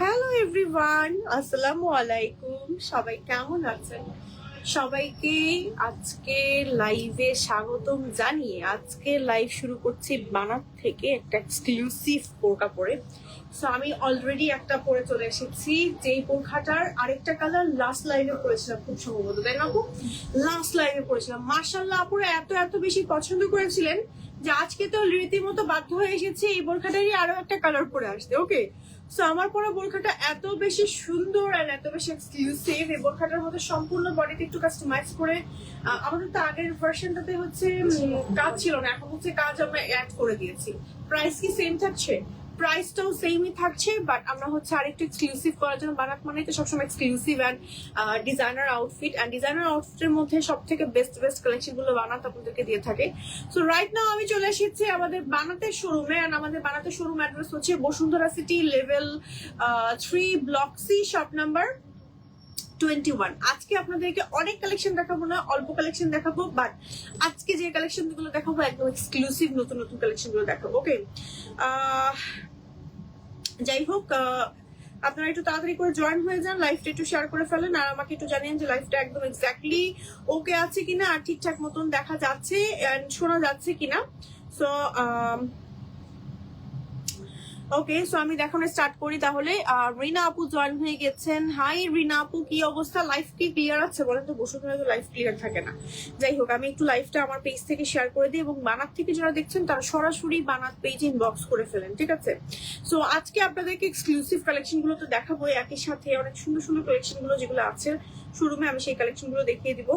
Hello everyone আসসালামু আলাইকুম সবাই কেমন আছেন? সবাইকে আজকে লাইভে স্বাগতম জানিয়ে আজকে লাইভ শুরু করছি বানার থেকে একটা এক্সক্লুসিভ বোরকা পরে। সো আমি অলরেডি একটা পরে চলে এসেছি। যেই বোরখাটার আরেকটা কালার লাস্ট লাইভে পরেছিলাম খুব সম্ভবত, তাই না লাস্ট লাইভে পরেছিলাম মার্শাল্লাহ আপুরা এত এত বেশি পছন্দ করেছিলেন। যে আজকে তো রীতিমতো বাধ্য হয়ে এসেছি, এই বোরখাটারই আরও একটা কালার পরে আসতে ওকে সো আমার পরা বোরখাটা এত বেশি সুন্দর আর এত বেশি এক্সক্লুসিভ এই বোরখাটার মধ্যে সম্পূর্ণ বডিতে একটু কাস্টমাইজ করে আমাদের তো আগের ভার্সনটাতে হচ্ছে কাজ ছিল না, এখন হচ্ছে কাজ আমরা অ্যাড করে দিয়েছি। প্রাইস কি সেম থাকছে? প্রাইসটাও সেমই থাকছে বাট আমরা হচ্ছে আরেকটু এক্সক্লুসিভ করার জন্য বানাত মানে তো সবসময় exclusive and designer outfit and designer আউটফিটের মধ্যে সব থেকে বেস্ট বেস্ট কালেকশনগুলো বানাত আপনাদেরকে দিয়ে থাকে। সো রাইট নাও আমি চলে এসেছি আমাদের বানাতের শোরুমে অ্যান্ড আমাদের বানাতের শোরুম অ্যাড্রেস হচ্ছে Bashundhara city level three block C shop number twenty one আজকে আপনাদেরকে অনেক কালেকশন দেখাবো না, অল্প কালেকশন দেখাবো বাট আজকে যে কালেকশনগুলো দেখাবো, একদম এক্সক্লুসিভ নতুন নতুন কালেকশনগুলো দেখাবো ওকে যাই হোক আপনারা একটু তাড়াতাড়ি করে জয়েন হয়ে যান লাইফটা একটু শেয়ার করে ফেলেন, আর আমাকে একটু জানিয়েন যে লাইফটা একদম এক্স্যাক্টলি ওকে আছে কিনা, আর ঠিকঠাক মতন দেখা যাচ্ছে শোনা যাচ্ছে কিনা। সো ওকে সো আমি দেখানো স্টার্ট করি তাহলে। রিনা আপু জয়েন হয়ে গেছেন। হাই রিনা আপু, কি অবস্থা? লাইফ কি ক্লিয়ার আছে? বলেন তো বসে তো লাইফ ক্লিয়ার থাকে না। যাই হোক, আমি একটু লাইফটা আমার পেজ থেকে শেয়ার করে দিই এবং বানাত থেকে যারা দেখছেন, তারা সরাসরি বানাত পেজ ইনবক্স করে ফেলেন, ঠিক আছে? সো আজকে আপনাদেরকে এক্সক্লুসিভ কালেকশনগুলো তো দেখাবো। একই সাথে অনেক সুন্দর সুন্দর কালেকশনগুলো যেগুলো আছে শোরুমে আমি সেই কালেকশনগুলো দেখিয়ে দিব।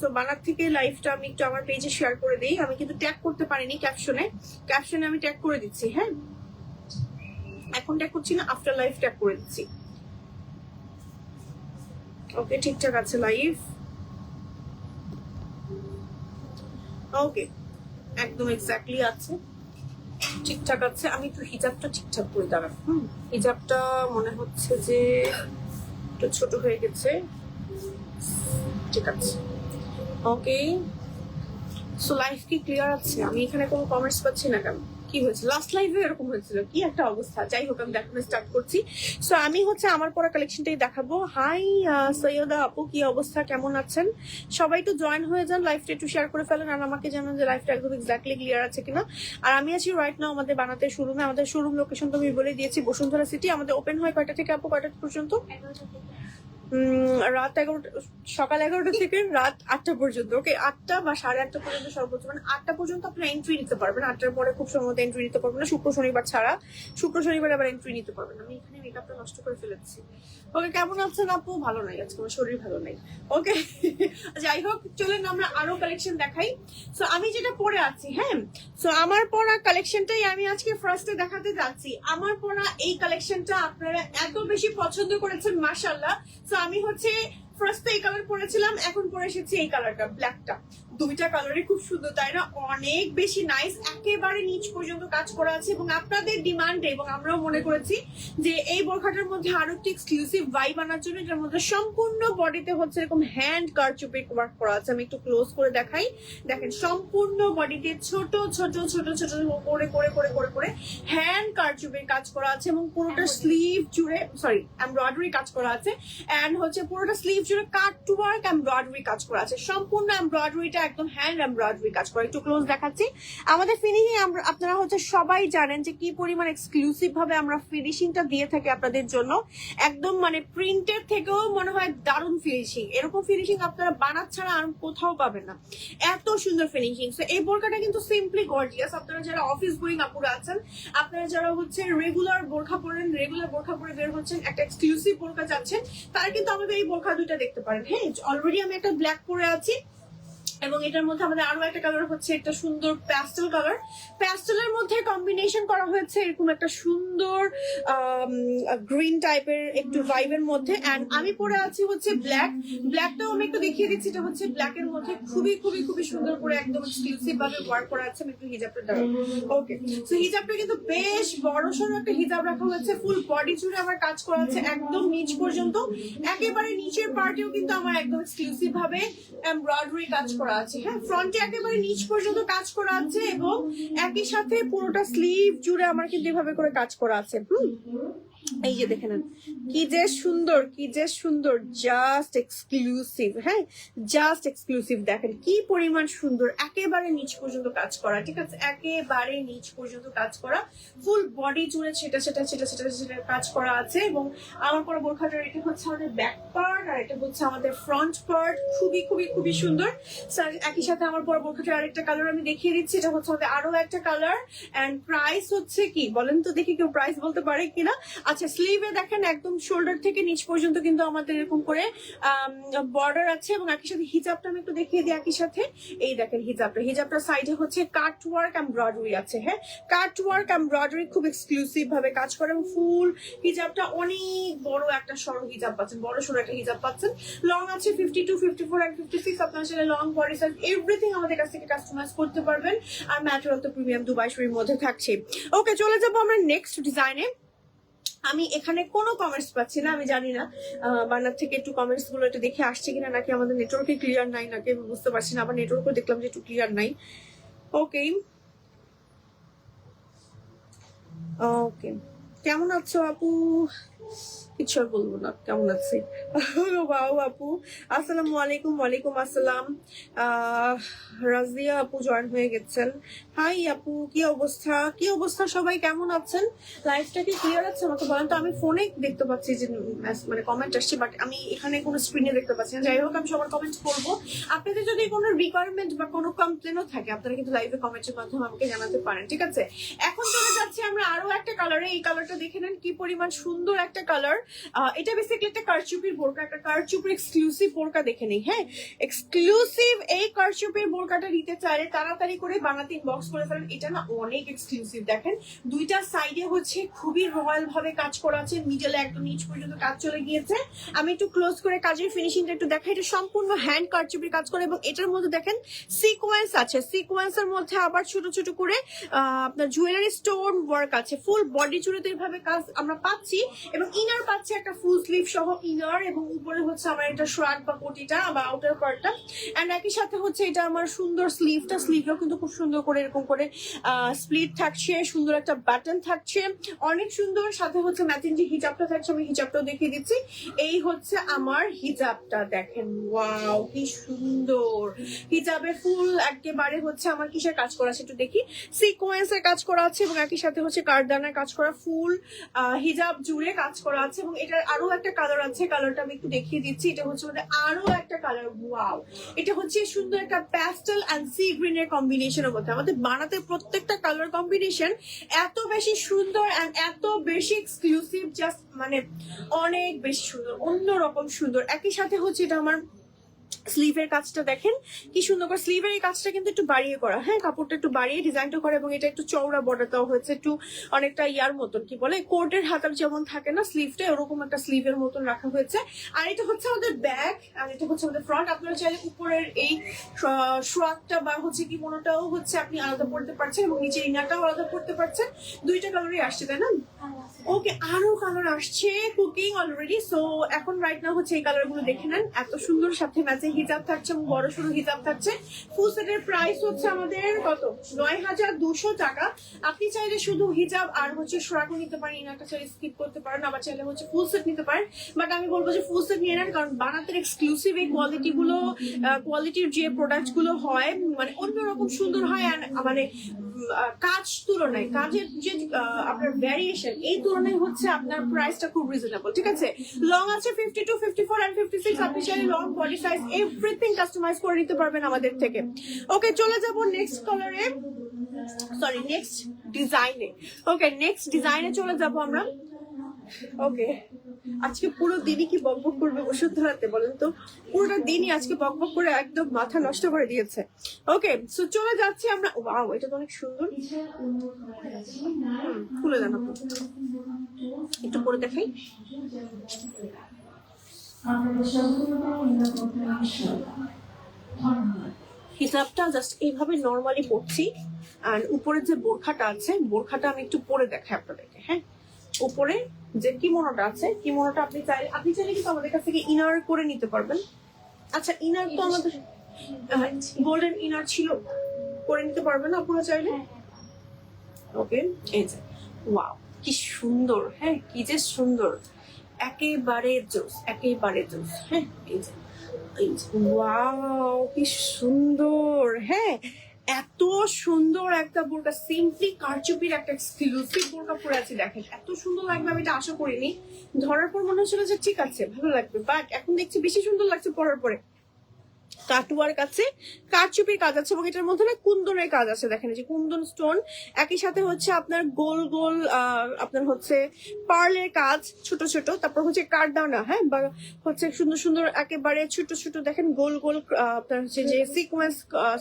সো বানাত থেকে লাইভটা আমি একটু আমার পেজে শেয়ার করে দিই। আমি কিন্তু ট্যাগ করতে পারিনি ক্যাপশনে ক্যাপশনে আমি ট্যাগ করে দিচ্ছি হ্যাঁ? এখন ট্যাগ করছি না আফটার লাইফ ট্যাগ করে দিচ্ছি। ওকে ঠিকঠাক আছে লাইভ ওকে একদম এক্স্যাক্টলি আছে। ঠিকঠাক আছে, আমি একটু হিজাবটা ঠিকঠাক করে দাঁড়ান হুম? হিজাবটা মনে হচ্ছে যে একটু ছোট হয়ে গেছে। ঠিক আছে। ওকে সো লাইফ কি ক্লিয়ার আছে? আমি এখানে কোনো কমেন্টস পাচ্ছি না কেন? কি হয়েছে লাস্ট লাইভে এরকম হয়েছিল। কি একটা অবস্থা? যাই হোক, আমি দেখানো স্টার্ট করছি। সো আমি হচ্ছে আমার পরা কালেকশনটাই দেখাবো। হাই সৈয়দা আপু, কি অবস্থা? কেমন আছেন? সবাই একটু জয়েন হয়ে যান লাইফটা একটু শেয়ার করে ফেলেন আর আমাকে জানান যে লাইফটা একদম এক্স্যাক্টলি ক্লিয়ার আছে কিনা। আর আমি আছি রাইট নাও আমাদের বানাতে শোরুমে আমাদের শোরুম লোকেশন তো আমি বলে দিয়েছি, বসুন্ধরা সিটি আমাদের ওপেন হয় কয়টা থেকে আপু? কয়টা পর্যন্ত? রাত এগারোটা, সকাল এগারোটা থেকে রাত আটটা পর্যন্ত ওকে আটটা বা সাড়ে আটটা পর্যন্ত সর্বোচ্চ মানে আটটা পর্যন্ত আপনার এন্ট্রি নিতে পারবেন। আটটার পরে খুব সম্ভবত এন্ট্রি নিতে পারবেন না। শুক্র, শনিবার ছাড়া। শুক্র, শনিবার আবার এন্ট্রি নিতে পারবেন। আমি এখানে মেকআপটা নষ্ট করে ফেলেছি। ওকে কেমন আছেন আপু? ভালো নাই আজকে, আমার শরীর ভালো নাই। ওকে যাই হোক, চলেন আমরা আরও কালেকশন দেখাই। সো আমি যেটা পরে আছি হ্যাঁ? সো আমার পরা কালেকশনটাই আমি আজকে ফার্স্টে দেখাতে যাচ্ছি। আমার পরা এই কালেকশনটা আপনারা এত বেশি পছন্দ করেছেন মাশাল্লাহ আমি হচ্ছে ফার্স্ট এই কালার পরেছিলাম এখন পরে এসেছি এই কালারটা ব্ল্যাকটা দুইটা কালারই খুব সুন্দর তাই না? অনেক বেশি নাইস একেবারে নিচ পর্যন্ত কাজ করা আছে এবং আপনাদের ডিমান্ডে এবং আমরাও মনে করেছি যে এই বোরখাটার মধ্যে আরও একটু এক্সক্লুসিভ ভাইব আনার জন্য এটার মধ্যে সম্পূর্ণ বডিতে হচ্ছে এরকম হ্যান্ড কারচুপে ওয়ার্ক করা আছে। আমি একটু ক্লোজ করে দেখাই। দেখেন সম্পূর্ণ বডিতে ছোট ছোট ছোট ছোট করে করে করে করে করে হ্যান্ড কারচুপে কাজ করা আছে এবং পুরোটা স্লিভ জুড়ে সরি এমব্রয়ডারি কাজ করা আছে। এন্ড হচ্ছে পুরোটা স্লিভ জুড়ে কাট টু ওয়ার্ক এমব্রয়ডারি কাজ করা আছে। সম্পূর্ণ এমব্রয়ডারিটা একদম হ্যান্ড এমব্রয়ডারি কাজ করা। একটু ক্লোজ দেখাচ্ছি। আমাদের ফিনিশিং আপনারা হচ্ছে সবাই জানেন যে কি পরিমাণ এক্সক্লুসিভ ভাবে আমরা ফিনিশিংটা দিয়ে থাকি আপনাদের জন্য। একদম মানে প্রিন্টের থেকেও মনে হয় দারুণ ফিনিশিং এরকম ফিনিশিং আপনারা বানাত ছাড়া আর কোথাও পাবেন না। এত সুন্দর ফিনিশিং তো এই বোরকাটা কিন্তু সিম্পলি গর্জিয়াস আপনারা যারা অফিস গোয়িং আপুরা আছেন, আপনারা যারা হচ্ছে রেগুলার বোরখা পরেন রেগুলার বোরখা পরে বের হচ্ছেন, একটা এক্সক্লুসিভ বোরকা যাচ্ছেন তারা কিন্তু আমাদের এই বোরখা দুইটা দেখতে পারেন। হ্যাঁ অলরেডি আমি একটা ব্ল্যাক পরে আছি। এবং এটার মধ্যে আমাদের আরও একটা কালার হচ্ছে একটা সুন্দর প্যাস্টেল কালার প্যাস্টেলের মধ্যে কম্বিনেশন করা হয়েছে এরকম একটা সুন্দর গ্রিন টাইপের একটু ভাইবের মধ্যে। এন্ড আমি পরে আছি হচ্ছে ব্ল্যাক ব্ল্যাকটাও আমি একটু দেখিয়ে দিচ্ছি, এটা হচ্ছে ব্ল্যাক এর মধ্যে খুবই খুবই খুবই সুন্দর করে একদম এক্সক্লুসিভ ভাবে ওয়ার্ক করা আছে। আমি একটু হিজাবটা দাঁড়াবো ওকে তো হিজাবটা কিন্তু বেশ বড় সড়ো একটা হিজাব রাখা হয়েছে। ফুল বডি জুড়ে আমার কাজ করা আছে একদম নিচ পর্যন্ত। একেবারে নিচের পার্টেও কিন্তু আমার একদম এক্সক্লুসিভ ভাবে এমব্রয়ডারি কাজ করা করা আছে। হ্যাঁ ফ্রন্টে একেবারে নিচ পর্যন্ত কাজ করা আছে এবং একই সাথে পুরোটা স্লিভ জুড়ে আমার কিন্তু এভাবে করে কাজ করা আছে। হুম। এই যে দেখে নেন কি যে সুন্দর, কি যে সুন্দর জাস্ট এক্সক্লুসিভ হ্যাঁ? জাস্ট এক্সক্লুসিভ দেখেন, কি পরিমাণ সুন্দর, একেবারে নিচ পর্যন্ত কাজ করা, ঠিক আছে? একেবারে নিচ পর্যন্ত কাজ করা ফুল বডি জুড়ে সেটা সেটা সেটা সেটা সেটা কাজ করা আছে এবং আমার পরে বোরখাটার এটা হচ্ছে আমাদের ব্যাক পার্ট আর এটা হচ্ছে আমাদের ফ্রন্ট পার্ট খুবই খুবই খুবই সুন্দর। একই সাথে আমার পরে বোরখাটার আরেকটা কালার আমি দেখিয়ে দিচ্ছি, এটা হচ্ছে আমাদের আরও একটা কালার এন্ড প্রাইস হচ্ছে কি? বলেন তো দেখি কেউ প্রাইস বলতে পারে কিনা? আচ্ছা স্লিভে দেখেন একদম শোল্ডার থেকে নিচ পর্যন্ত কিন্তু আমাদের এরকম করে বর্ডার আছে এবং একই সাথে হিজাবটা আমি একটু দেখিয়ে দিই একই সাথে। এই দেখেন হিজাবটা। হিজাবটার সাইডে হচ্ছে কাট ওয়ার্ক এমব্রয়ডারি আছে হ্যাঁ? কাট ওয়ার্ক এমব্রয়ডারি খুব এক্সক্লুসিভ ভাবে কাজ করে এবং ফুল হিজাবটা অনেক বড় একটা সরো হিজাব পাচ্ছেন, বড় সরু একটা হিজাব পাচ্ছেন। লং আছে fifty two fifty four and fifty six আপনার সেটা লং বডি সাইজ এভরিথিং আমাদের কাছ থেকে কাস্টমাইজ করতে পারবেন। আর ম্যাটেরিয়াল তো প্রিমিয়াম দুবাই শরীর মধ্যে থাকছে। ওকে চলে যাব আমরা নেক্সট ডিজাইনে আমি এখানে কোনো কমেন্টস পাচ্ছি না, আমি জানি না বানার থেকে একটু কমেন্টসগুলো একটু দেখে আসছে কিনা নাকি আমাদের নেটওয়ার্কে ক্লিয়ার নাই নাকি আমি বুঝতে পারছি না, আবার নেটওয়ার্কও দেখলাম যে একটু ক্লিয়ার নাই। ওকে ওকে কেমন আছো আপু? কিছু আর বলব না, কেমন আছি? বাউ আপু, আসসালামু আলাইকুম, ওয়ালাইকুম আসসালাম। রাজিয়া আপু জয়েন হয়ে গেছেন। হাই আপু, কি অবস্থা? কি অবস্থা? সবাই কেমন আছেন? লাইফটা কি ক্লিয়ার আছে? আমাকে বলেন তো, আমি ফোনে দেখতে পাচ্ছি যে মানে কমেন্ট আসছে বাট আমি এখানে কোনো স্ক্রিনে দেখতে পাচ্ছি না। যাই হোক, আমি সবার কমেন্ট করব। আপনাদের যদি কোনো রিকোয়ারমেন্ট বা কোনো কমপ্লেনও থাকে, আপনারা কিন্তু লাইভে কমেন্টের মাধ্যমে আমাকে জানাতে পারেন, ঠিক আছে? এখন চলে যাচ্ছি আমরা আরও একটা কালারে এই কালারটা দেখে নেন, কি পরিমাণ সুন্দর একটা কালার এটা বেসিক্যালি একটা কারচুপির বোরকা, একটা কারচুপির এক্সক্লুসিভ বোরকা দেখে নেই হ্যাঁ? এক্সক্লুসিভ এই কারচুপির বোরকাটা নিতে চাইলে তাড়াতাড়ি করে বানাতে ইনবক্স করে ফেলেন। এটা না অনেক এক্সক্লুসিভ দেখেন। দুইটা সাইডে হচ্ছে খুবই রয়্যাল ভাবে কাজ করা আছে মিডলে একদম নিচ পর্যন্ত কাজ চলে গিয়েছে। আমি একটু ক্লোজ করে কাজের ফিনিশিংটা একটু দেখাই। এটা সম্পূর্ণ হ্যান্ড কারচুপির কাজ করে এবং এটার মধ্যে দেখেন সিকোয়েন্স আছে। সিকোয়েন্সের মধ্যে আবার ছোট ছোট করে আপনার জুয়েলারি স্টোন ওয়ার্ক আছে। ফুল বডি জুড়ে তো এইভাবে কাজ আমরা পাচ্ছি এবং ইনার পাচ্ছি একটা ফুল স্লিভ সহ ইনার এবং উপরে হচ্ছে আমার এটা শার্ট বা কোটিটা বা আউটার পার্টটা এন্ড একই সাথে হচ্ছে এটা আমার সুন্দর স্লিভটা স্লিভটাও কিন্তু খুব সুন্দর করে এরকম করে স্প্লিট থাকছে, সুন্দর একটা বাটন থাকছে। অনেক সুন্দর, সাথে হচ্ছে ম্যাচিং যে হিজাবটা থাকছে, আমি হিজাবটাও দেখিয়ে দিচ্ছি। এই হচ্ছে আমার হিজাবটা দেখেন ওয়াও কি সুন্দর। হিজাবে ফুল একেবারে হচ্ছে আমার কিসের কাজ করা আছে একটু দেখি। সিকোয়েন্সের কাজ করা আছে এবং একই সাথে হচ্ছে কারদানার কাজ করা ফুল হিজাব জুড়ে কাজ করা আছে এবং এটার আরও একটা কালার আছে কালারটা আমি একটু দেখিয়ে দিচ্ছি। এটা হচ্ছে আমাদের আরও একটা কালার ওয়াও এটা হচ্ছে সুন্দর একটা প্যাস্টেল অ্যান্ড সি গ্রিন এর কম্বিনেশনের মধ্যে। আমাদের বানাতে প্রত্যেকটা কালার কম্বিনেশন এত বেশি সুন্দর অ্যান্ড এত বেশি এক্সক্লুসিভ জাস্ট মানে অনেক বেশি সুন্দর, অন্যরকম সুন্দর। একই সাথে হচ্ছে এটা আমার স্লিভের কাজটা দেখেন, কি সুন্দর করে স্লিভের এই কাজটা কিন্তু একটু বাড়িয়ে করা। হ্যাঁ কাপড়টা একটু বাড়িয়ে ডিজাইনটা করা এবং এটা একটু চওড়া বর্ডার দেওয়া হয়েছে, একটু অনেকটা ইয়ার মতন, কি বলে? কোর্টের হাতার যেমন থাকে না, স্লিভটা ওরকম একটা স্লিভের মতন রাখা হয়েছে। আর এটা হচ্ছে আমাদের ব্যাক আর এটা হচ্ছে আমাদের ফ্রন্ট আপনারা চাইলে উপরের এই শ্রাকটা বা হচ্ছে কি কোনোটাও হচ্ছে আপনি আলাদা পড়তে পারছেন এবং নিচে ইনারটাও আলাদা পড়তে পারছেন। দুইটা কালারই আসছে, তাই না? ওকে, আরও কালার আসছে কুকিং অলরেডি সো এখন রাইট না হচ্ছে এই কালারগুলো দেখে নেন। এত সুন্দর সাথে ম্যাচে হিজাব থাকছে এবং বড় সড়ো হিজাব থাকছে। ফুল সেটের প্রাইস হচ্ছে আমাদের কত? নয় হাজার দুশো টাকা। আপনি চাইলে শুধু হিজাব আর হচ্ছে সোরাকও নিতে পারেন ইনারটা চাইলে স্কিপ করতে পারেন, আবার চাইলে হচ্ছে ফুল সেট নিতে পারেন। বাট আমি বলব যে ফুল সেট নিয়ে নেন, কারণ বানাতের এক্সক্লুসিভ এই কোয়ালিটি গুলো কোয়ালিটির যে প্রোডাক্টগুলো হয় মানে অন্যরকম সুন্দর হয় আর মানে কাজ তুলনায়, কাজের যে আপনার ভ্যারিয়েশন এই তুলনায় হচ্ছে আপনার প্রাইসটা খুব রিজনেবল ঠিক আছে? লং আছে fifty two fifty four and fifty six আপনি চাইলে long body size everything customize করে নিতে পারবেন আমাদের থেকে। ওকে চলে যাব নেক্সট কালারে সরি নেক্সট ডিজাইনে ওকে নেক্সট ডিজাইনে চলে যাব আমরা। ওকে আজকে পুরো দিনই কি বকবক করবে বসুন্ধরাতে বলেন তো? পুরোটা দিনই আজকে বকবক করে একদম মাথা নষ্ট করে দিয়েছে। ওকে সো চলে যাচ্ছি আমরা ওয়াও এটা তো অনেক সুন্দর। খুলে দেন। একটু পরে দেখাই। হিসাবটা জাস্ট এইভাবে নর্মালি পড়ছি। আর উপরে যে বোরখাটা আছে বোরখাটা আমি একটু পরে দেখাই আপনাদেরকে হ্যাঁ? উপরে যে কিমোনোটা আছে কিমোনোটা আপনি চাইলে আপনি চাইলে কিন্তু আমাদের কাছ থেকে ইনার করে নিতে পারবেন। আচ্ছা ইনার তো আমাদের গোল্ডেন ইনার ছিল? করে নিতে পারবেন আপনারা চাইলে? ওকে এই যে। ওয়াও কি সুন্দর হ্যাঁ? কি যে সুন্দর। একেবারে জোস একেবারে জোস। হ্যাঁ কি সুন্দর হ্যাঁ এত সুন্দর একটা বোরকা সিম্পলি কারচুপির একটা এক্সক্লুসিভ বোরকা পরে আছে, দেখেন, এত সুন্দর লাগবে, আমি এটা আশা করিনি। ধরার পর মনে হচ্ছিল যে ঠিক আছে, ভালো লাগবে বাট এখন দেখছি বেশি সুন্দর লাগছে পরার পরে। কাটুয়ার কাছে, কারচুপির কাজ আছে এবং এটার মধ্যে না কুন্দনের কাজ আছে। দেখেন যে কুন্দন স্টোন, একই সাথে হচ্ছে আপনার গোল গোল আপনার হচ্ছে পার্লের কাজ, ছোট ছোট। তারপর হচ্ছে কারদানা হ্যাঁ? বা হচ্ছে সুন্দর সুন্দর একেবারে ছোট ছোট, দেখেন গোল গোল আপনার হচ্ছে যে সিকোয়েন্স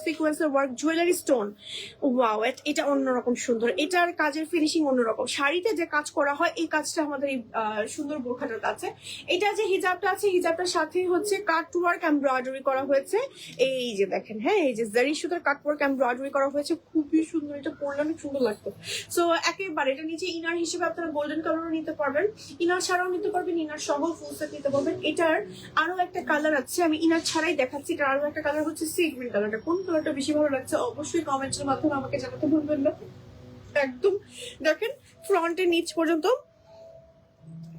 সিকোয়েন্সের ওয়ার্ক জুয়েলারি স্টোন ওয়াও এটা অন্যরকম সুন্দর। এটার কাজের ফিনিশিং অন্যরকম। শাড়িতে যে কাজ করা হয়, এই কাজটা আমাদের এই সুন্দর বোরখাটার আছে এটা যে হিজাবটা আছে, হিজাবটার সাথে হচ্ছে কাট ওয়ার্ক এমব্রয়ডারি করা হয়েছে। এই যে দেখেন হ্যাঁ এই যে জারি সুতার কাট ওয়ার্ক এমব্রয়ডারি করা হয়েছে, খুবই সুন্দর, এটা পরলে অনেক সুন্দর লাগতো। সো একেবারে এটা নিচে ইনার হিসেবে আপনারা গোল্ডেন কালারও নিতে পারবেন। ইনার ছাড়াও নিতে পারবেন ইনার সহ ফুল সেট নিতে পারবেন। এটার আরও একটা কালার আছে, আমি ইনার ছাড়াই দেখাচ্ছি, এটার আরও একটা কালার হচ্ছে সি গ্রিন কালারটা কোন কালারটা বেশি ভালো লাগছে অবশ্যই কমেন্টের মাধ্যমে আমাকে জানাতে ভুলবেন না। একদম, দেখেন ফ্রন্টের নিচ পর্যন্ত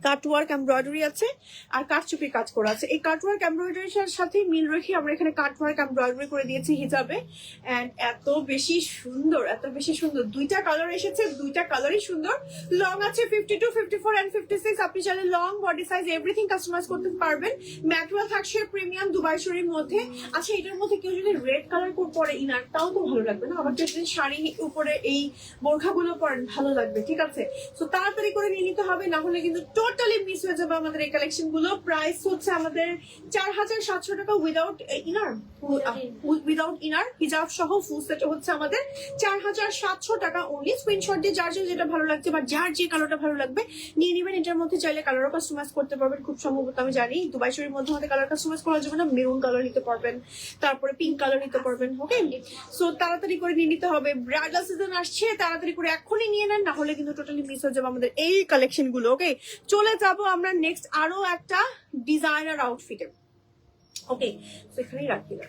কাটওয়ার্ক এমব্রয়ডারি আছে আর কাটচুপি কাজ করা আছে। এই কাটওয়ার্ক এমব্রয়ডারির সাথে মিল রেখে আমরা এখানে কাটওয়ার্ক এমব্রয়ডারি করে দিয়েছি হিজাবে। অ্যান্ড এত বেশি সুন্দর, এত বেশি সুন্দর। দুইটা কালার এসেছে, দুইটা কালারই সুন্দর। লং আছে fifty two fifty four and fifty six আপনি চাইলে long body size everything customize করতে পারবেন। ম্যাটওয়াল থাকছে প্রিমিয়াম দুবাই শাড়ির মধ্যে। আচ্ছা এটার মধ্যে কেউ যদি রেড কালার পরে ইনার তাও তো ভালো লাগবে না? আবার যদি শাড়ি উপরে এই বোরখাগুলো পরেন, ভালো লাগবে, ঠিক আছে? তো তাড়াতাড়ি করে নিয়ে নিতে হবে, না হলে কিন্তু টোটালি মিস হয়ে যাবে আমাদের এই কালেকশনগুলো। প্রাইস হচ্ছে আমাদের চার হাজার সাতশো টাকা উইদাউট ইনার উইদাউট ইনার হিজাব সহ ফুল সেট হচ্ছে আমাদের চার হাজার সাতশো টাকা অনলি স্ক্রিনশট দিয়ে যার যেটা ভালো লাগছে বা যার যে ভালো লাগবে, নিয়ে নেবেন। এটার মধ্যে চাইলে কালারও কাস্টমাইজ করতে পারবেন। খুব সম্ভবত আমি জানি দুবাই শরীর মধ্যে আমাদের কালার কাস্টমাইজ করা যাবে না। মেরুন কালার নিতে পারবেন, তারপরে পিঙ্ক কালার নিতে পারবেন ওকে সো তাড়াতাড়ি করে নিয়ে নিতে হবে। ব্রাইডাল সিজন আসছে, তাড়াতাড়ি করে এখনই নিয়ে নেন, না হলে কিন্তু টোটালি মিস হয়ে যাবে আমাদের এই কালেকশনগুলো ওকে চলে যাব আমরা নেক্সট আরও একটা ডিজাইনার আউটফিটে ওকে তো এখানেই রাখি না।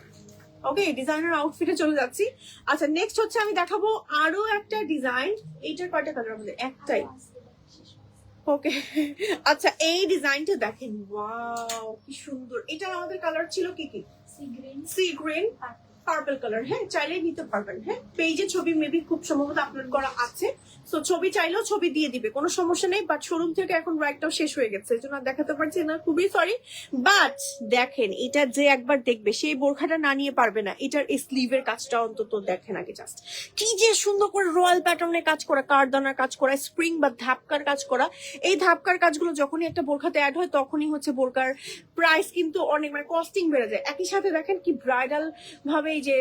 ওকে ডিজাইনার আউটফিটে চলে যাচ্ছি। আচ্ছা নেক্সট হচ্ছে আমি দেখাবো আরও একটা ডিজাইন এইটার কয়টা কালার আমাদের? একটাই। ওকে আচ্ছা এই ডিজাইনটা দেখেন। ওয়াও কি সুন্দর। এটা আমাদের কালার ছিল কি কি? Sea green sea green purple colour হ্যাঁ চাইলেই নিতে পারবেন হ্যাঁ। পেজে ছবি মেবি খুব সম্ভবত আপলোড করা আছে। তো ছবি চাইলেও ছবি দিয়ে দিবে, কোনো সমস্যা নেই বাট শোরুম থেকে এখন রাইটটাও শেষ হয়ে গেছে, এই জন্য দেখাতে পারছি না, খুবই সরি বাট দেখেন, এটা যে একবার দেখবে সেই বোরখাটা না নিয়ে পারবে না, এটার এই স্লিভের কাজটা অন্তত দেখেন আগে জাস্ট কি যে সুন্দর করে রয়্যাল প্যাটার্নের কাজ করা, কারদানার কাজ করা স্প্রিং বা ধাপকার কাজ করা, এই ধাপকার কাজগুলো যখনই একটা বোরখাতে অ্যাড হয়, তখনই হচ্ছে বোরকার প্রাইস কিন্তু অনেক মানে কস্টিং বেড়ে যায়। একই সাথে দেখেন কি ব্রাইডাল ভাবে এই যে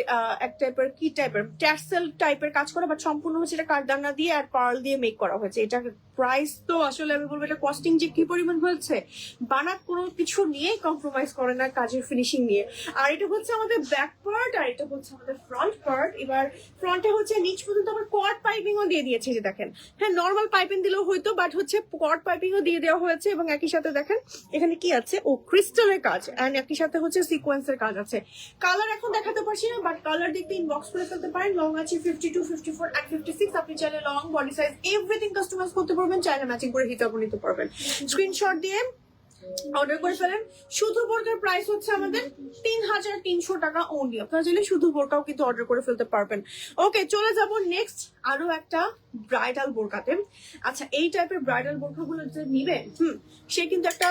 এক টাইপের কি টাইপের ট্যাসেল টাইপের কাজ করা বাট সম্পূর্ণ হচ্ছে এটা কারদানা দিয়ে আর পার্ল দিয়ে মেক করা হয়েছে। এটা প্রাইস তো আসলে আমি বলব এটা কস্টিং যে কি পরিমাণ হয়েছে, বানাত কোনো কিছু নিয়ে কম্প্রোমাইজ করে না কাজের ফিনিশিং নিয়ে। আর এটা হচ্ছে আমাদের ব্যাক পার্ট আর এটা হচ্ছে আমাদের ফ্রন্ট পার্ট এবার ফ্রন্টে হচ্ছে নিচ পর্যন্ত আবার কট পাইপিংও দিয়ে দিয়েছে যে দেখেন। হ্যাঁ নর্মাল পাইপিং দিলেও হয়তো বাট হচ্ছে কট পাইপিংও দিয়ে দেওয়া হয়েছে, এবং একই সাথে দেখেন, এখানে কি আছে? ও ক্রিস্টালের কাজ এন্ড একই সাথে হচ্ছে সিকোয়েন্সের কাজ আছে। কালার এখন দেখাতে পারছি না বাট কালার দেখতে ইনবক্স করে ফেলতে পারেন। লং আছে fifty two fifty four and fifty six আপনি চাইলে long body size everything customize করতে পারবেন, চাইলে ম্যাচিং করে হিতাবও নিতে পারবেন। স্ক্রিনশট দিয়ে অর্ডার করে ফেলেন। শুধু বোরকার প্রাইস হচ্ছে আমাদের তিন হাজার তিনশো টাকা অনলি আপনারা চাইলে শুধু বোরকাও কিন্তু অর্ডার করে ফেলতে পারবেন। ওকে চলে যাব নেক্সট আরও একটা ব্রাইডাল বোরকাতে। আচ্ছা এই টাইপের ব্রাইডাল বোরকাগুলো যে নিবেন, হুম, সে কিন্তু একটা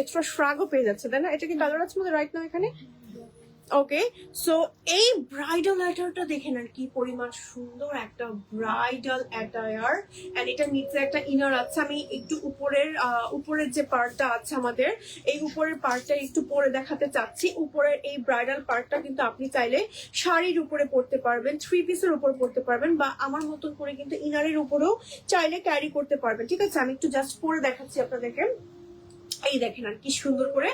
এক্সট্রা শ্রাগও পেয়ে যাচ্ছে, তাই না? এটা কি কালার আছে আমাদের রাইট না এখানে? ওকে সো এই ব্রাইডাল অ্যাটায়ারটা দেখেন আর কি, পরিমাণ সুন্দর একটা ব্রাইডাল অ্যাটায়ার এন্ড এটা নিচে একটা ইনার আছে। আমি একটু উপরের উপরের যে পার্টটা আছে আমাদের, এই উপরের পার্টটা একটু পরে দেখাতে চাচ্ছি। উপরের এই ব্রাইডাল পার্টটা কিন্তু আপনি চাইলে শাড়ির উপরে পরতে পারবেন থ্রি পিসের উপর পরতে পারবেন, বা আমার মতন করে কিন্তু ইনারের উপরেও চাইলে ক্যারি করতে পারবেন। ঠিক আছে, আমি একটু জাস্ট পরে দেখাচ্ছি আপনাদেরকে। এই দেখেন আর কি সুন্দর করে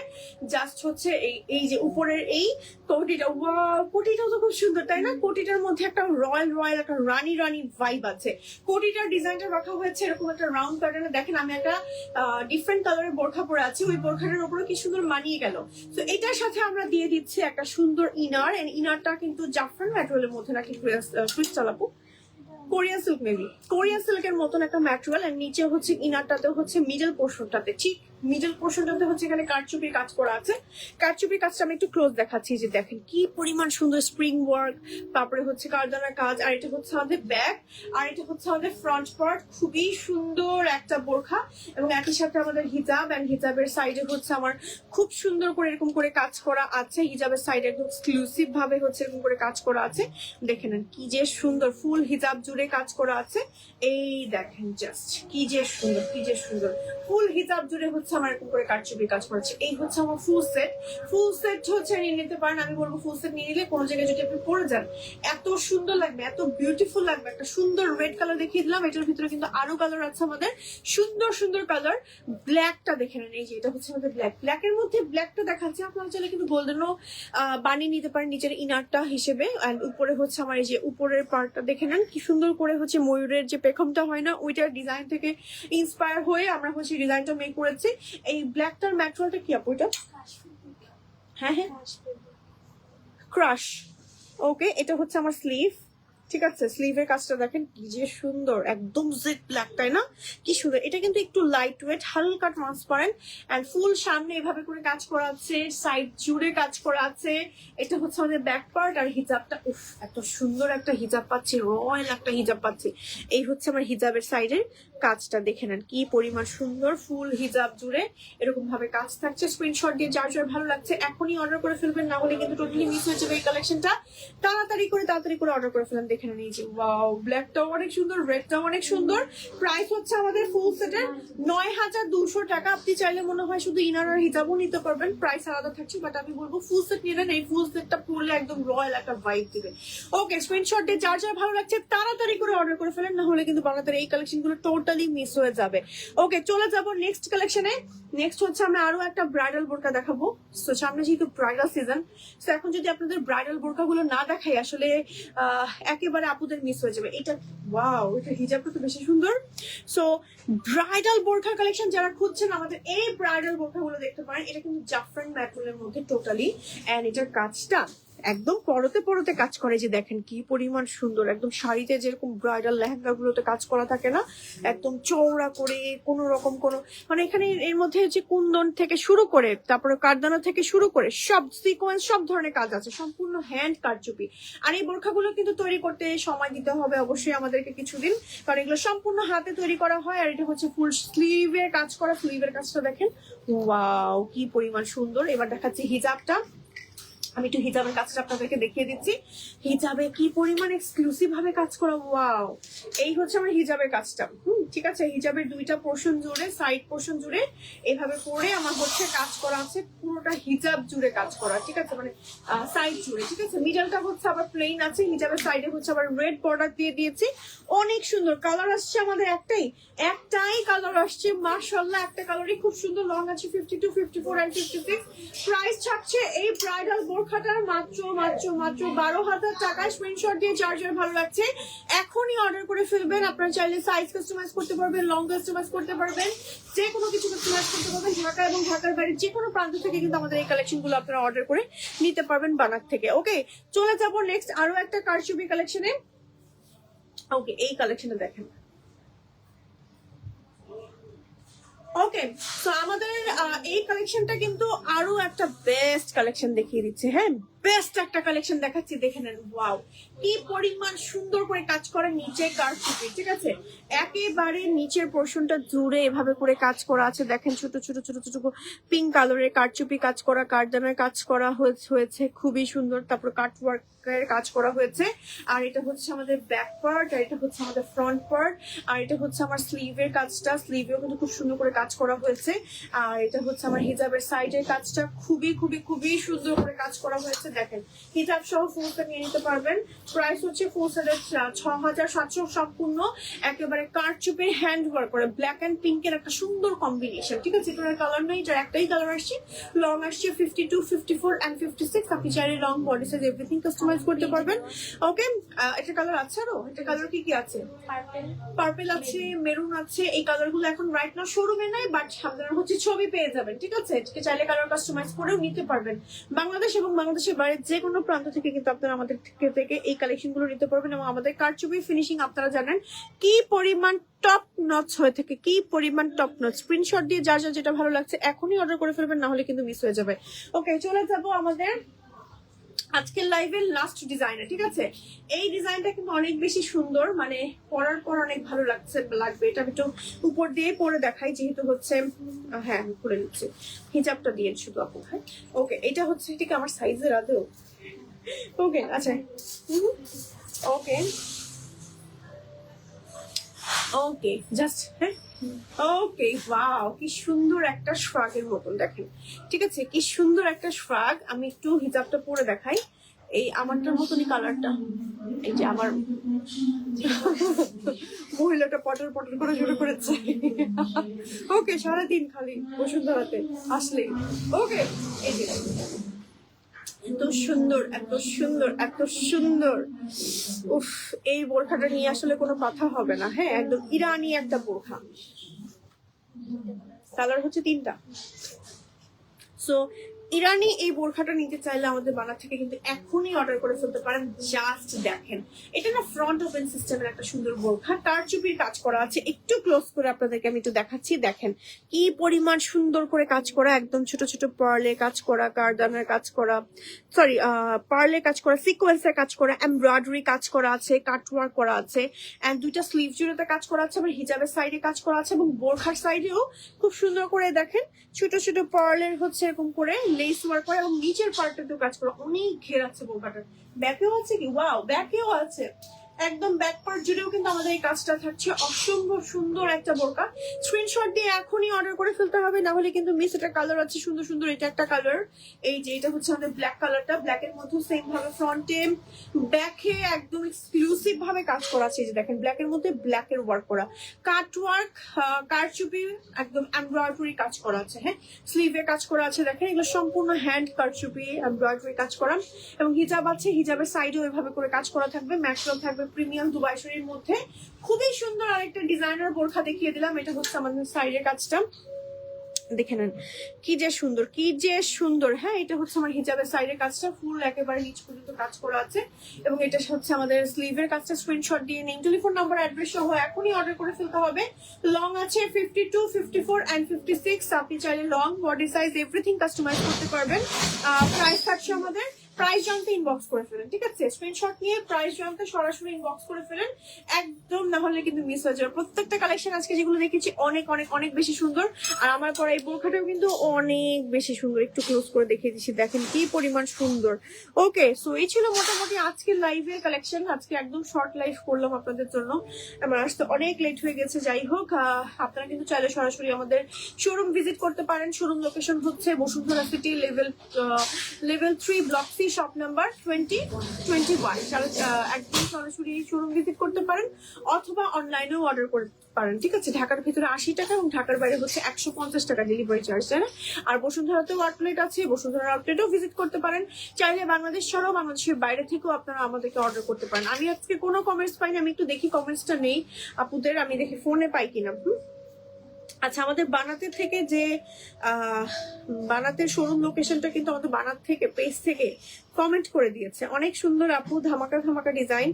জাস্ট হচ্ছে এই এই যে উপরের এই কোটিটা ওয়াও কোটিটাও তো খুব সুন্দর, তাই না? কোটিটার মধ্যে একটা রয়্যাল রয়্যাল একটা রানি রানি ভাইব আছে। কোটিটার ডিজাইনটা রাখা হয়েছে এরকম একটা রাউন্ড প্যাটার্নে দেখেন, আমি একটা ডিফারেন্ট কালারের বোরখা পরে আছি। ওই বোরখাটার উপরে কি সুন্দর মানিয়ে গেল। তো এটার সাথে আমরা দিয়ে দিচ্ছি একটা সুন্দর ইনার এন্ড ইনারটা কিন্তু জাফরান ম্যাটেরিয়ালের মধ্যে নাকি ক্রিস্টাল আপু কোরিয়ান সিল্ক মেবি কোরিয়ান সিল্কের মতন একটা ম্যাটেরিয়াল আর নিচে হচ্ছে ইনারটাতে হচ্ছে মিডল পোর্শনটাতে ঠিক মিডল পোর্শনটাতে হচ্ছে এখানে কারচুপির কাজ করা আছে। কারচুপির কাজটা আমি একটু ক্লোজ দেখাচ্ছি যে দেখেন কি পরিমাণ সুন্দর স্প্রিং ওয়ার্ক তারপরে হচ্ছে কারদানার কাজ, আর এটা হচ্ছে আমাদের ব্যাক আর এটা হচ্ছে আমাদের ফ্রন্ট পার্ট খুবই সুন্দর একটা বোরখা, এবং একই সাথে আমাদের হিজাব অ্যান্ড হিজাবের সাইডে হচ্ছে আমার খুব সুন্দর করে এরকম করে কাজ করা আছে, হিজাবের সাইডে একদম এক্সক্লুসিভ ভাবে হচ্ছে এরকম করে কাজ করা আছে। দেখে নেন কি যে সুন্দর ফুল হিজাব জুড়ে কাজ করা আছে। এই দেখেন জাস্ট কি যে সুন্দর, কি যে সুন্দর। ফুল হিজাব জুড়ে হচ্ছে আমার এরকম করে কারচুপি কাজ করেছে। এই হচ্ছে আমার ফুল সেট ফুল সেট হচ্ছে নিয়ে নিতে পারেন, আমি বলব ফুল সেট নিয়ে নিলে কোনো জায়গায় যদি আপনি পরে যান, এত সুন্দর লাগবে, এত বিউটিফুল লাগবে, একটা সুন্দর রেড কালার দেখিয়ে দিলাম, এটার ভিতরে কিন্তু আরও কালার আছে আমাদের। সুন্দর সুন্দর কালার ব্ল্যাকটা দেখে নেন, এই যে এটা হচ্ছে আমাদের ব্ল্যাক ব্ল্যাকের মধ্যে ব্ল্যাকটা দেখাচ্ছে, আপনারা চাইলে কিন্তু গোল্ডেনও বানিয়ে নিতে পারেন নিচের ইনারটা হিসেবে। অ্যান্ড উপরে হচ্ছে আমার এই যে উপরের পার্টটা দেখে নেন, কি সুন্দর করে হচ্ছে ময়ূরের যে পেখমটা হয় না, ওইটার ডিজাইন থেকে ইন্সপায়ার হয়ে আমরা হচ্ছে ডিজাইনটা মেক করেছি। এই ব্ল্যাকটার ম্যাটেরিয়ালটা কি আপু এটা? হ্যাঁ হ্যাঁ। ক্রাশ ওকে এটা হচ্ছে আমার স্লিভ ঠিক আছে স্লিভের কাজটা দেখেন, কি যে সুন্দর, একদম জেড ব্ল্যাক তাই না? কি সুন্দর, এটা কিন্তু একটু লাইট ওয়েট হালকা ট্রান্সপারেন্ট অ্যান্ড ফুল সামনে এভাবে করে কাজ করা আছে সাইড জুড়ে কাজ করা আছে। এটা হচ্ছে আমাদের ব্যাক পার্ট আর হিজাবটা উফ, এত সুন্দর একটা হিজাব পাচ্ছি রয়্যাল একটা হিজাব পাচ্ছি। এই হচ্ছে আমার হিজাবের সাইডের কাজটা, দেখে নেন, কি পরিমাণ সুন্দর ফুল হিজাব জুড়ে এরকম ভাবে কাজ থাকছে। স্ক্রিনশট দিয়ে যার যার ভালো লাগছে, এখনই অর্ডার করে ফেলবেন, না হলে কিন্তু টোটালি মিস হয়ে যাবে এই কালেকশনটা তাড়াতাড়ি করে তাড়াতাড়ি করে অর্ডার করে ফেলেন দেখে যে ওয়াও ব্ল্যাকটাও অনেক সুন্দর রেডটাও অনেক সুন্দর। প্রাইস হচ্ছে আমাদের ফুল সেটের নয় হাজার দুশো টাকা। আপনি চাইলে মনে হয় শুধু ইনার আর হিজাবও নিতে পারবেন। প্রাইস আলাদা থাকছে বাট আমি বলব ফুল সেট এই ফুল সেটটা পরলে একদম রয়্যাল একটা ভাইব দিবে। ওকে স্ক্রিনশট যার যার ভালো লাগছে তাড়াতাড়ি করে অর্ডার করে ফেলেন না হলে কিন্তু বাংলাদেশের এই কালেকশনগুলো টোটালি মিস হয়ে যাবে। ওকে চলে যাব নেক্সট কালেকশনে নেক্সট হচ্ছে আমরা আরও একটা ব্রাইডাল বোরকা দেখাবো। তো সামনে যেহেতু ব্রাইডাল সিজন তো এখন যদি আপনাদের ব্রাইডাল বোরকা গুলো না দেখাই আসলে আহ, একেবারে আপুদের মিস হয়ে যাবে। এটা ওয়াও এটা হিজাবটা তো বেশি সুন্দর। সো ব্রাইডাল বোরখা কালেকশন যারা খুঁজছেন, আমাদের এই ব্রাইডাল বোরখা গুলো দেখতে পারেন। এটা কিন্তু জাফরান ম্যাটেরিয়ালের মধ্যে টোটালি এন্ড এটার কাজটা একদম পরতে পরতে কাজ করে যে দেখেন কি পরিমাণ সুন্দর। একদম শাড়িতে যেরকম ব্রাইডাল লেহেঙ্গা গুলোতে কাজ করা থাকে না, একদম চৌড়া করে, কোন রকম কোনো মানে এখানে এর মধ্যে যে কুন্দন থেকে শুরু করে, তারপরে কারদানা থেকে শুরু করে সব সিকোয়েন্স সব ধরনের কাজ আছে, সম্পূর্ণ হ্যান্ড কারচুপি। আর এই বোরখাগুলো কিন্তু তৈরি করতে সময় দিতে হবে অবশ্যই আমাদেরকে কিছুদিন, কারণ এগুলো সম্পূর্ণ হাতে তৈরি করা হয় আর এটা হচ্ছে ফুল স্লিভের কাজ করা স্লিভের কাজটা দেখেন, ওয়াও, কি পরিমাণ সুন্দর। এবার দেখাচ্ছি হিজাবটা। আমি একটু হিজাবের কাজটা আপনাদেরকে দেখিয়ে দিচ্ছি। হিজাবে কি পরিমাণ এক্সক্লুসিভ ভাবে কাজ করা ওয়াও এই হচ্ছে আমার হিজাবের কাজটা। হুম, ঠিক আছে? হিজাবের দুইটা পোর্শন জুড়ে সাইড পোর্শন জুড়ে এইভাবে করে আমার হচ্ছে কাজ করা আছে, পুরোটা হিজাব জুড়ে কাজ করা, ঠিক আছে? মানে সাইড জুড়ে, ঠিক আছে? মিডলটা হচ্ছে আবার প্লেন আছে, হিজাবের সাইডে হচ্ছে আবার রেড বর্ডার দিয়ে দিয়েছি। অনেক সুন্দর কালার আসছে আমাদের একটাই একটাই কালার আসছে মার্শাল্লাহ একটা কালারই খুব সুন্দর লং আছে fifty two fifty four and fifty six price থাকছে এই ব্রাইডাল বোরখাটার মাত্র মাত্র মাত্র বারো হাজার টাকা স্ক্রিনশট দিয়ে যার ভালো লাগছে। এখনই অর্ডার করে ফেলবেন। আপনারা চাইলে সাইজ কাস্টমাইজ করতে পারবেন লং কাস্টমাইজ করতে পারবেন। যে কোনো কিছু কাস্টমাইজ করতে পারবেন ঢাকা এবং ঢাকার বাইরে যে কোনো প্রান্ত থেকে কিন্তু আমাদের এই কালেকশনগুলো আপনারা অর্ডার করে নিতে পারবেন বানাক থেকে। ওকে চলে যাব নেক্সট আরও একটা কারচুপি কালেকশনে ওকে এই কালেকশনে দেখেন। ওকে তো আমাদের এই কালেকশনটা কিন্তু আরও একটা বেস্ট কালেকশন দেখিয়ে দিচ্ছে হ্যাঁ? বেস্ট একটা কালেকশন দেখাচ্ছি, দেখে নেন ওয়াও কি পরিমাণ সুন্দর করে কাজ করে নিচে কারচুপি, ঠিক আছে? একেবারে নিচের পোর্শনটা জুড়ে এভাবে করে কাজ করা আছে। দেখেন ছোট ছোট ছোট ছোট পিঙ্ক কালারের কারচুপি কাজ করা কারদানের কাজ করা হয়েছে খুবই সুন্দর। তারপর কাটওয়ার্ক এর কাজ করা হয়েছে। আর এটা হচ্ছে আমাদের ব্যাক পার্ট আর এটা হচ্ছে আমাদের ফ্রন্ট পার্ট আর এটা হচ্ছে আমার স্লিভের কাজটা। স্লিভেও কিন্তু খুব সুন্দর করে কাজ করা হয়েছে। আর এটা হচ্ছে আমার হিজাবের সাইডের কাজটা। খুবই খুবই খুবই সুন্দর করে কাজ করা হয়েছে। দেখেন হিজাব সহ ফুল সেট নিয়ে নিতে পারবেন। প্রাইস হচ্ছে ফুল সেটের ছ হাজার সাতশো সম্পূর্ণ একেবারে কারচুপের হ্যান্ড ওয়ার্ক করে ব্ল্যাক অ্যান্ড পিঙ্কের একটা সুন্দর কম্বিনেশন ঠিক আছে? এটার কালার নেই এটার একটাই কালার আসছে। লং আসছে fifty two fifty four and fifty six আপনি চাইলে long body size everything customize করতে পারবেন। ওকে এটা কালার আছে আরও? এটা কালার কি কি আছে? পার্পেল আছে মেরুন আছে এই কালারগুলো এখন রাইট না শোরুমে নাই বাট আপনারা হচ্ছে ছবি পেয়ে যাবেন ঠিক আছে? চাইলে কালার কাস্টমাইজ করেও নিতে পারবেন। বাংলাদেশ এবং বাংলাদেশের বাইরে যে কোনো প্রান্ত থেকে কিন্তু আপনারা আমাদের থেকে এই কালেকশনগুলো নিতে পারবেন এবং আমাদের কারচুপি ফিনিশিং আপনারা জানেন কি পরিমাণ টপ নচ হয়ে থাকে, কি পরিমাণ টপ নচ স্ক্রিনশট দিয়ে যা যা যেটা ভালো লাগছে এখনই অর্ডার করে ফেলবেন না হলে কিন্তু মিস হয়ে যাবে। ওকে চলে যাব আমাদের আজকের লাইভের লাস্ট ডিজাইনটা ঠিক আছে? এই ডিজাইনটা কিন্তু অনেক বেশি সুন্দর মানে পরার পর অনেক ভালো লাগছে, লাগবে। এটা আমি একটু উপর দিয়ে পরে দেখাই, যেহেতু হচ্ছে হ্যাঁ আমি পরে নিচ্ছি। হিজাবটা দিয়ে শুধু আপু হ্যাঁ? ওকে এটা হচ্ছে ঠিক আমার সাইজের আদৌ। ওকে আচ্ছা। ওকে ওকে জাস্ট হ্যাঁ? ওকে ওয়াও কি সুন্দর একটা শ্রাগের মতন, দেখেন। ঠিক আছে, কি সুন্দর একটা শ্রাগ আমি একটু হিজাবটা পরে দেখাই। এই আমারটার মতনই কালারটা এই যে আমার মহিলাটা পটর পটর করে শুরু করেছে। ওকে সারাদিন খালি বসুন্ধরাতে আসলে ওকে এই যে। এত সুন্দর এত সুন্দর এত সুন্দর। উফ, এই বোরখাটা নিয়ে আসলে কোনো কথা হবে না হ্যাঁ? একদম ইরানি একটা বোরখা। কালার হচ্ছে তিনটা। সো ইরানি এই বোরখাটা নিতে চাইলে আমাদের বানা থেকে কিন্তু এখনই অর্ডার করে ফেলতে পারেন। জাস্ট দেখেন। এটা না ফ্রন্ট ওপেন সিস্টেমের একটা সুন্দর বোরখা। তার চুপির কাজ করা আছে। একটু ক্লোজ করে আপনাদেরকে আমি একটু দেখাচ্ছি। দেখেন, কি পরিমাণ সুন্দর করে কাজ করা। একদম ছোট ছোট পার্লে কাজ করা কারদানের কাজ করা সরি পার্লে কাজ করা সিকোয়েন্সের কাজ করা এমব্রয়ডারি কাজ করা আছে কাটওয়ার্ক করা আছে এন্ড দুইটা স্লিভ জুড়েতে কাজ করা আছে, আবার হিজাবের সাইডে কাজ করা আছে, এবং বোরখার সাইডেও খুব সুন্দর করে দেখেন, ছোট ছোট পার্লের হচ্ছে এরকম করে লেস ওয়ার্ক করা এবং নিচের পার্টটাতেও কাজ করা। অনেক ঘের আছে বোরখাটার ব্যাকেও আছে কি? ওয়াও ব্যাকেও আছে। একদম ব্যাক পার্ট জুড়েও কিন্তু আমাদের এই কাজটা থাকছে। অসম্ভব সুন্দর একটা বোরকা। স্ক্রিনশট দিয়ে এখনই অর্ডার করে ফেলতে হবে, না হলে কিন্তু মিস এটা কালার আছে, সুন্দর সুন্দর এটা একটা কালার এই যে এটা হচ্ছে আমাদের ব্ল্যাক কালারটা ব্ল্যাক এর মধ্যে সেম ভাবে ফ্রন্টে ব্যাকে একদম এক্সক্লুসিভ ভাবে কাজ করা আছে। এই যে দেখেন ব্ল্যাক এর মধ্যে ব্ল্যাক এর ওয়ার্ক করা। কাট ওয়ার্ক কারচুপি একদম এমব্রয়ডারি কাজ করা আছে হ্যাঁ? স্লিভে কাজ করা আছে, দেখেন, এগুলো সম্পূর্ণ হ্যান্ড কারচুপি এমব্রয়ডারি কাজ করা। এবং হিজাব আছে হিজাবের সাইডেও এভাবে করে কাজ করা থাকবে ম্যাক্সিমাম থাকবে প্রিমিয়াম দুবাই শরীর মধ্যে। খুবই সুন্দর আরেকটা ডিজাইনার বোরখা দেখিয়ে দিলাম। এটা হচ্ছে আমাদের সাইডের কাজটা। দেখে নেন, কি যে সুন্দর, কি যে সুন্দর। হ্যাঁ এটা হচ্ছে আমার হিজাবের সাইডের কাজটা। ফুল একেবারে নিচ পর্যন্ত কাজ করা আছে। এবং এটা হচ্ছে আমাদের স্লিভের কাজটা। স্ক্রিনশট দিয়ে নিন। টেলিফোন নাম্বার অ্যাড্রেস সহ এখনই অর্ডার করে ফেলতে হবে। লং আছে fifty two fifty four and fifty six আপনি চাইলে long body size everything customize করতে পারবেন। প্রাইস থাকছে আমাদের প্রাইস জানতে ইনবক্স করে ফেলেন, ঠিক আছে? স্ক্রিনশট নিয়ে প্রাইস জানতে সরাসরি ইনবক্স করে ফেলেন। একদম না হলে কিন্তু মিস হয়ে যাবে। প্রত্যেকটা কালেকশন আজকে যেগুলো দেখেছি অনেক অনেক অনেক বেশি সুন্দর। আর আমার পরে এই বোরখাটাও কিন্তু অনেক বেশি সুন্দর। একটু ক্লোজ করে দেখিয়ে দিচ্ছি। দেখেন কি পরিমাণ সুন্দর। ওকে সো এই ছিল মোটামুটি আজকের লাইভের কালেকশন আজকে একদম শর্ট লাইভ করলাম আপনাদের জন্য। আমার আসতে অনেক লেট হয়ে গেছে, যাই হোক। আপনারা কিন্তু চাইলে সরাসরি আমাদের শোরুম ভিজিট করতে পারেন। শোরুম লোকেশন হচ্ছে Bashundhara city level level three block C shop number twenty twenty one একদম সরাসরি শোরুম ভিজিট করতে পারেন অথবা অনলাইনেও অর্ডার করতে পারেন, ঠিক আছে? ঢাকার ভিতরে আশি টাকা এবং ঢাকার বাইরে হচ্ছে একশো পঞ্চাশ টাকা ডেলিভারি চার্জ তাই আর বসুন্ধরাতেও আউটলেট আছে, বসুন্ধরা আউটলেটও ভিজিট করতে পারেন। চাইলে বাংলাদেশ ছাড়াও বাংলাদেশের বাইরে থেকেও আপনারা আমাদেরকে অর্ডার করতে পারেন। আমি আজকে কোনো কমেন্টস পাইনি, আমি একটু দেখি কমেন্টসটা নেই। আপুদের, আমি দেখি ফোনে পাই কিনা, হুম? আচ্ছা আমাদের বানাতে থেকে যে বানাতে শোরুম লোকেশনটা কিন্তু আমাদের বানাত থেকে পেজ থেকে কমেন্ট করে দিয়েছে। অনেক সুন্দর আপু ধামাকা ধামাকা ডিজাইন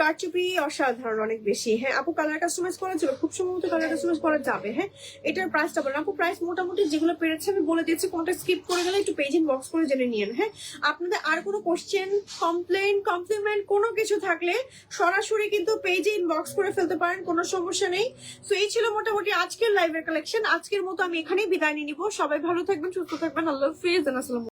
কারচুপি অসাধারণ অনেক বেশি। হ্যাঁ আপু কালার কাস্টমাইজ করা যাবে খুব সম্ভবত কালার কাস্টমাইজ করা যাবে হ্যাঁ? এটার প্রাইসটা বলেন আপু প্রাইস মোটামুটি যেগুলো পেরেছে আমি বলে দিয়েছি কোনটা স্কিপ করে গেলে একটু পেজ বক্স করে জেনে নিন হ্যাঁ? আপনাদের আর কোনো কোশ্চেন কমপ্লেন কমপ্লিমেন্ট কোনো কিছু থাকলে সরাসরি কিন্তু পেজে ইনবক্স করে ফেলতে পারেন কোনো সমস্যা নেই। তো এই ছিল মোটামুটি আজকের লাইভের কালেকশন আজকের মতো আমি এখানেই বিদায় নিয়ে নিবো। সবাই ভালো থাকবেন সুস্থ থাকবেন। আল্লাহ হাফিজ আসসালামু